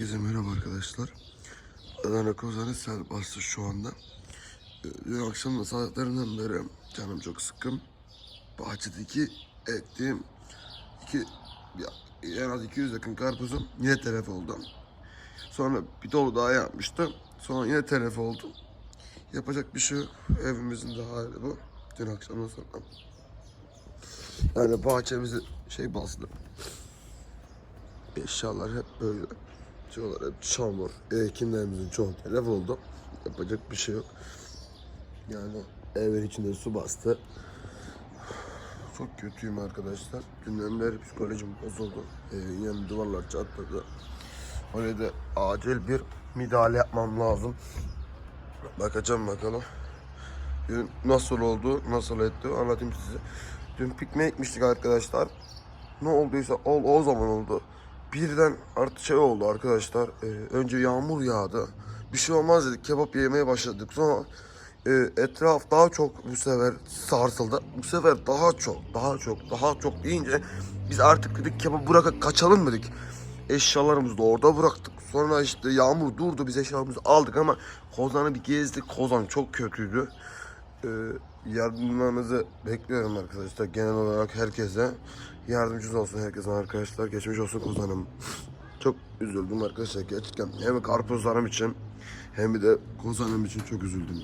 Herkese merhaba arkadaşlar. Adana Kozan'ı sel bastı şu anda. Ee, Dün akşam da saatlerinden beri canım çok sıkkın. Bahçedeki ektiğim iki, bir- en az 200 yakın karpuzum yine telef oldu. Sonra bir dolu daha yapmıştım. Sonra yine telef oldu. Yapacak bir şey. Evimizin de hali bu. Dün akşamdan sonra. Yani bahçemizi şey bastı. Eşyalar hep böyle. Çoğular hep çamur. Ekinlerimizin çoğu telef oldu. Yapacak bir şey yok. Yani evin içinde su bastı. Çok kötüyüm arkadaşlar. Dünden beri psikolojim bozuldu. Evin yanı duvarlar çatladı. Öyle de acil bir müdahale yapmam lazım. Bakacağım bakalım. Dün nasıl oldu, nasıl etti anlatayım size. Dün pikniğe gitmiştik arkadaşlar. Ne olduysa ol o zaman oldu. Birden artık şey oldu arkadaşlar. Ee, önce yağmur yağdı. Bir şey olmaz dedik. Kebap yemeye başladık. Sonra e, etraf daha çok bu sefer sarsıldı. Bu sefer daha çok, daha çok, daha çok deyince biz artık dedik kebap bırakıp kaçalım dedik. Eşyalarımızı da orada bıraktık. Sonra işte yağmur durdu. Biz eşyalarımızı aldık ama Kozan'ı bir gezdik. Kozan çok kötüydü. Ee, yardımlarınızı bekliyorum arkadaşlar. Genel olarak herkese yardımcınız olsun herkese arkadaşlar. Geçmiş olsun Kozan'ım. Çok üzüldüm arkadaşlar gerçekten. Hem karpuzlarım için hem de Kozan'ım için çok üzüldüm.